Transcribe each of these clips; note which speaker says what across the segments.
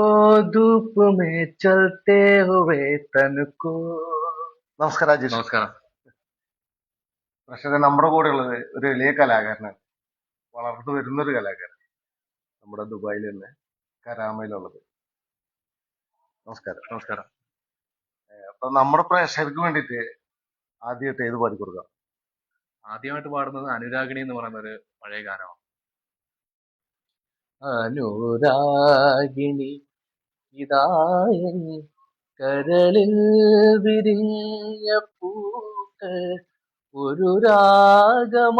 Speaker 1: ഓ ധൂപ്പ്
Speaker 2: നമസ്കാരം
Speaker 3: നമസ്കാരം.
Speaker 2: പക്ഷേ നമ്മുടെ കൂടെ ഉള്ളത് ഒരു വലിയ കലാകാരനാണ്. വളർന്നു വരുന്നൊരു കലാകാരൻ. നമ്മുടെ ദുബായിൽ തന്നെ കരാമയിലുള്ളത്. നമസ്കാരം.
Speaker 3: നമസ്കാരം.
Speaker 2: അപ്പൊ നമ്മുടെ പ്രേക്ഷകർക്ക് വേണ്ടിയിട്ട് ആദ്യമായിട്ട് ഏത് പാടിക്കൊടുക്കാം
Speaker 3: ആദ്യമായിട്ട് പാടുന്നത് അനുരാഗിണി എന്ന് പറയുന്ന ഒരു പഴയ ഗാനമാണ്.
Speaker 1: അനുരാഗിണി ഇതായൻ കരളിൽ വിരിഞ്ഞ പൂക്കൾ ഒരു രാഗമാലയായി.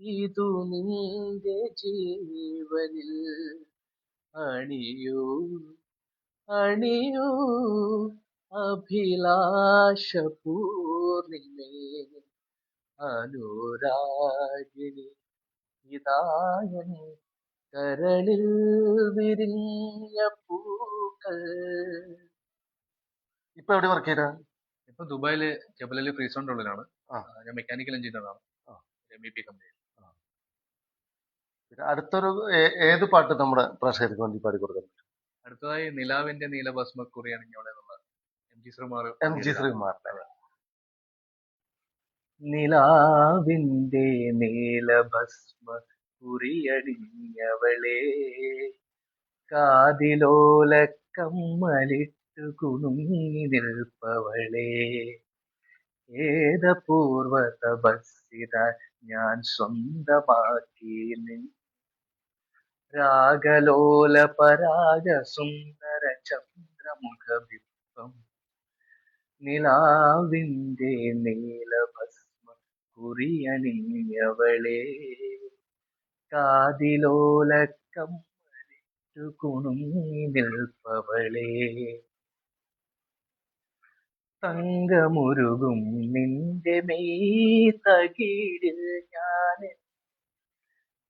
Speaker 1: ഇതു നിന്റെ ജീവനിൽ അണിയൂ അണിയൂ അഭിലാഷ പൂർണിമേ അനുരാഗിണി ഇതായൻ കരളിൽ വിരിഞ്ഞ പൂക്കൾ.
Speaker 2: ഇപ്പൊ എവിടെ വർക്ക് ചെയ്താ?
Speaker 3: ഇപ്പൊ ദുബായിൽ ജബലലി ഫ്രീസോണിന്റെ ഉള്ളിലാണ്.
Speaker 2: ആ.
Speaker 3: ആ, ഞാൻ മെക്കാനിക്കൽ എഞ്ചിനീയറാണ്
Speaker 2: ആ.
Speaker 3: എം ബി പി കമ്പനി
Speaker 2: അടുത്തൊരു ഏ- ഏത് പാട്ട് നമ്മുടെ പ്രേക്ഷകർക്ക് വേണ്ടി പാടി കൊടുക്കാം
Speaker 3: അടുത്തതായി നിലാവിന്റെ നീലഭസ്മക്കുറി അണിഞ്ഞോളെ എന്നുള്ള എം ജി ശ്രീമാർ.
Speaker 2: എം ജി ശ്രീകുമാർ
Speaker 1: നിലാവിന്റെ നീലഭസ്മ കുറിയടിഞ്ഞവളെ കാതിലോലക്കമ്മലിട്ടു കുണുങ്ങി നിൽപ്പവളെ. ഏതപൂർവ തപസ്സിത ഞാൻ സ്വന്തമാക്കി നിൻ. രാഗലോല പരാഗ സുന്ദര ചന്ദ്രമുഖ ബിംബം നിലാവിന്റെ നീലഭസ്മ കുറിയണിഞ്ഞവളെ. കാതിലോല കമ്മലിട്ടു കുണുങ്ങി നിൽപ്പവളെ. തങ്കമുരുകും നിന്റെ മെയ് തകിടിൽ ഞാൻ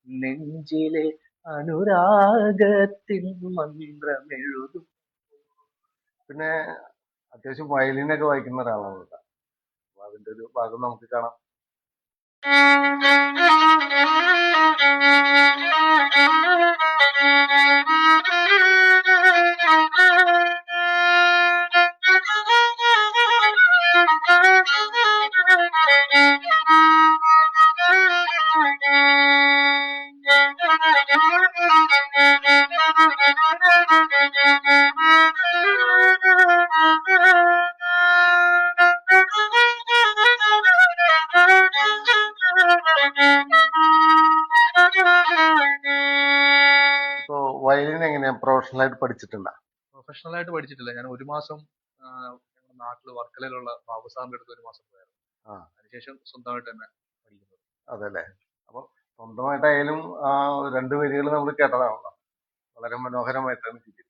Speaker 1: നെഞ്ചിലെ അനുരാഗത്തിൻ മന്ത്രമെഴുതും.
Speaker 2: പിന്നെ അത്യാവശ്യം വയലിനൊക്കെ വായിക്കുന്ന ഒരാളാണ് കേട്ടോ. അപ്പൊ അതിന്റെ ഒരു ഭാഗം നമുക്ക് കാണാം. ഇപ്പൊ വയലിൻ എങ്ങനെയാ പ്രൊഫഷണൽ ആയിട്ട് പഠിച്ചിട്ടുണ്ടോ
Speaker 3: പ്രൊഫഷണൽ ആയിട്ട് പഠിച്ചിട്ടില്ല ഞാൻ ഒരു മാസം ആ, ഞങ്ങളുടെ നാട്ടില് വർക്കലയിലുള്ള ബാബു സാറിന്റെ അടുത്ത് ഒരു മാസം പോയായിരുന്നു
Speaker 2: ആ.
Speaker 3: അതിനുശേഷം സ്വന്തമായിട്ട് തന്നെ പഠിക്കുന്നത്
Speaker 2: അതല്ലേ അപ്പൊ സ്വന്തമായിട്ടായാലും ആ രണ്ട് വരികൾ നമ്മൾ കേട്ടതാണല്ലോ വളരെ മനോഹരമായിട്ടാണ് ചെയ്തിട്ടുള്ളത്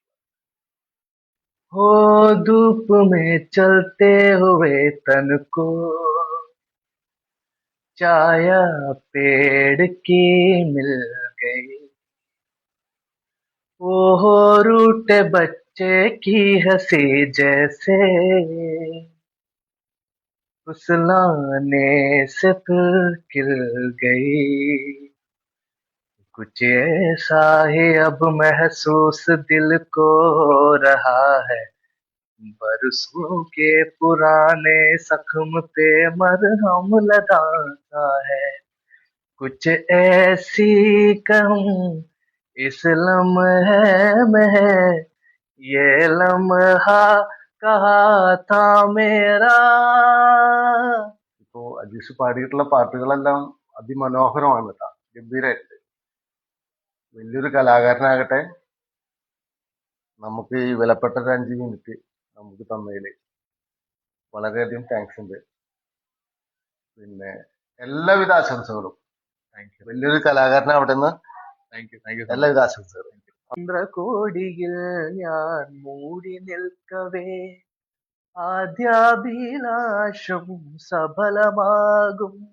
Speaker 1: हो धूप में चलते हुए तन को छाया पेड़ की मिल गई ओह, रूठे बच्चे की हँसी जैसे। फुसलाने से खिल गई। कुछ ऐसा ही अब महसूस दिल को हो रहा है। बरसों के पुराने जख्म पे मरहम लगाता है। कुछ ऐसी कहूँ इस लम्हे में है ये लम्हा कहा था मेरा
Speaker 2: ഇപ്പോ അജീഷ് പാടിയിട്ടുള്ള പാട്ടുകളെല്ലാം അതിമനോഹരമാണ് കേട്ടോ ഗംഭീരമായിട്ട് വലിയൊരു കലാകാരനാകട്ടെ നമുക്ക് ഈ വിലപ്പെട്ട ഒരു അഞ്ച് മിനിറ്റ് നമുക്ക് തന്നതിൽ വളരെയധികം താങ്ക്സ് ഉണ്ട് പിന്നെ എല്ലാവിധ ആശംസകളും
Speaker 3: താങ്ക് യു
Speaker 2: വലിയൊരു കലാകാരനാവട്ടെ എന്ന്
Speaker 3: താങ്ക് യു താങ്ക് യു
Speaker 2: എല്ലാവിധ ആശംസകളും.
Speaker 1: ചന്ദ്രകോടിയിൽ ഞാൻ മൂടി നിൽക്കവേ ആദ്യാഭിലാഷം സഫലമാകും.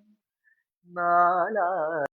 Speaker 1: നാലാ